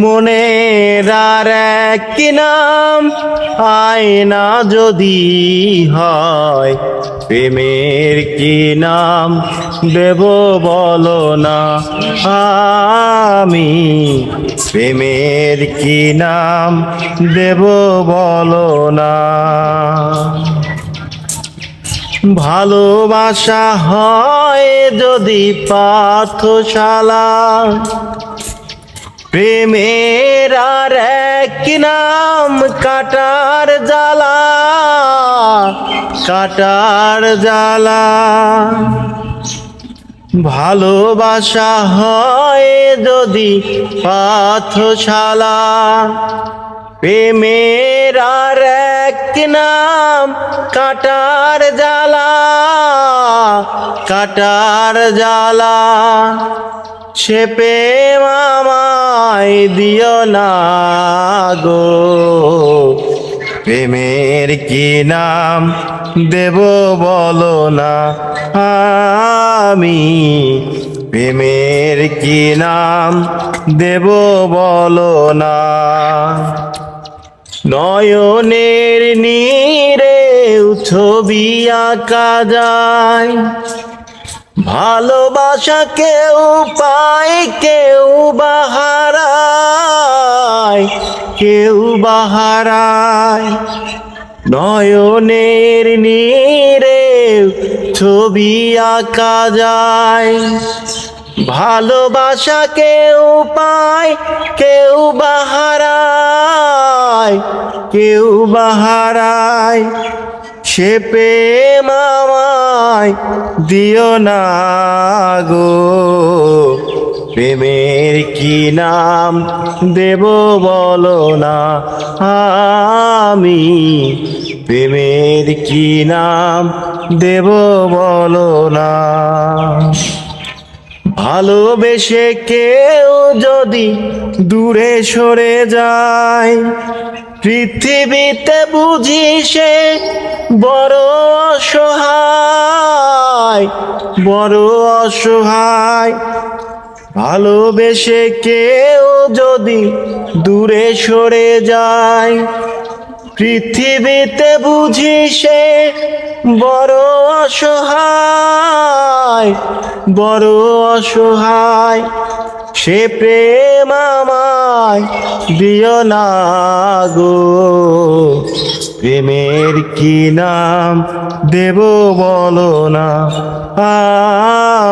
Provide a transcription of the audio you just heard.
মনের আর কি নাম আয়না যদি হয়, প্রেমের কি নাম দেব বলো না? আমি প্রেমের কি নাম দেব বলো না? ভালোবাসা হয় যদি পাঠশালা প্রেমের আর এক নাম, কাটার জ্বালা কাটার জ্বালা। ভালোবাসা হয় যদি পাথশালা প্রেমের আর এক নাম, কাটার জ্বালা কাটার জ্বালা। সে প্রেম আমায় দিও না গো। প্রেমের কি নাম দেব বলো না আমি। প্রেমের কি নাম দেব বলো না। নয়নের নীরে ছবি আঁকা যায়। ভালোবাসা কেউ পায়, কেউ বাহারায় কেউ বাহারায় নয়নের নীরে ছবি আঁকা যায়। ভালোবাসা কেউ পায়, কেউ বাহারায় কেউ বাহারায়। সে প্রেম আমায় দিও না গো। প্রেমের কি নাম দেব বলো না? আমি প্রেমের কি নাম দেব বলো না? ভালোবেসে কেউ যদি দূরে সরে যায়, পৃথিবীতে বুঝি সে বড় অসহায় বড় অসহায়। ভালোবেসে কেউ যদি দূরে সরে যায়, পৃথিবীতে বুঝি সে বড় অসহায় বড় অসহায়। সে প্রেম আমায় দিও না গো। প্রেমের কি নাম দেব বলো না?